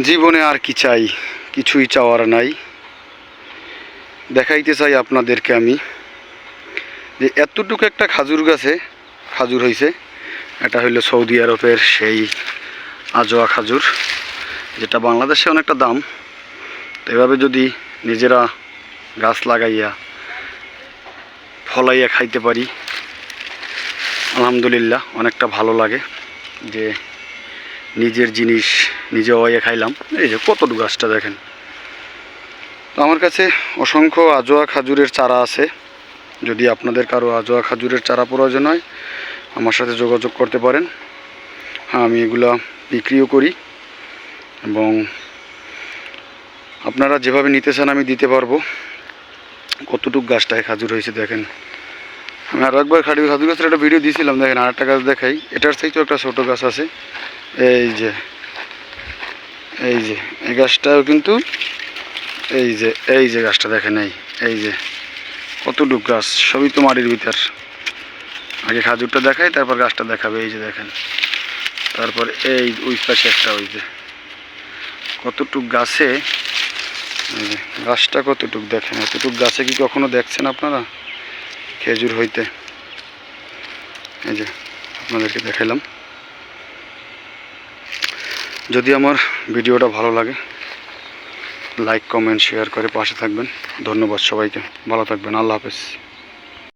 জীবনে আর কি চাই? কিছুই চাওয়ার নাই। দেখাইতে চাই আপনাদেরকে আমি যে এতটুকু একটা খাজুর গাছে খাজুর হয়েছে এটা হইল সৌদি আরবের সেই আজোয়া খাজুর, যেটা বাংলাদেশে অনেকটা দাম। তো এভাবে যদি নিজেরা গাছ লাগাইয়া, ফলাইয়া খাইতে পারি, আলহামদুলিল্লাহ অনেকটা ভালো লাগে যে নিজের জিনিস নিজে ওয়াইয়ে খাইলাম। এই যে কতটুকু গাছটা দেখেন। তো আমার কাছে অসংখ্য আজোয়া খাজুরের চারা আছে। যদি আপনাদের কারও আজোয়া খাজুরের চারা প্রয়োজন হয়, আমার সাথে যোগাযোগ করতে পারেন। হ্যাঁ আমি এগুলা বিক্রিও করি এবং আপনারা যেভাবে নিতে চান আমি দিতে পারব। কতটুকু গাছটায় খাজুর হয়েছে দেখেন। আমি আরও একবার খাটি খাজুর গাছের একটা ভিডিও দিয়েছিলাম দেখেন আর একটা গাছ দেখাই। এটার থেকেও একটা ছোটো গাছ আছে। এই যে এই যে, এই গাছটাও কিন্তু এই যে এই যে গাছটা দেখেন এই এই যে, কতটুক গাছ, সবই তো মাটির ভিতর। আগে খাজুরটা দেখাই, তারপর গাছটা দেখাবে, এই যে দেখেন। তারপর এই ওই পাশে একটা, ওই যে, কতটুক গাছে গাছটা কতটুক দেখেন, এতটুক গাছে কি কখনো দেখছেন আপনারা? খেজুর হইতে। এই যে, আপনাদেরকে দেখাইলাম। যদি আমার ভিডিওটা ভালো লাগে লাইক কমেন্ট শেয়ার করে পাশে থাকবেন। ধন্যবাদ সবাইকে। ভালো থাকবেন। আল্লাহ হাফেজ।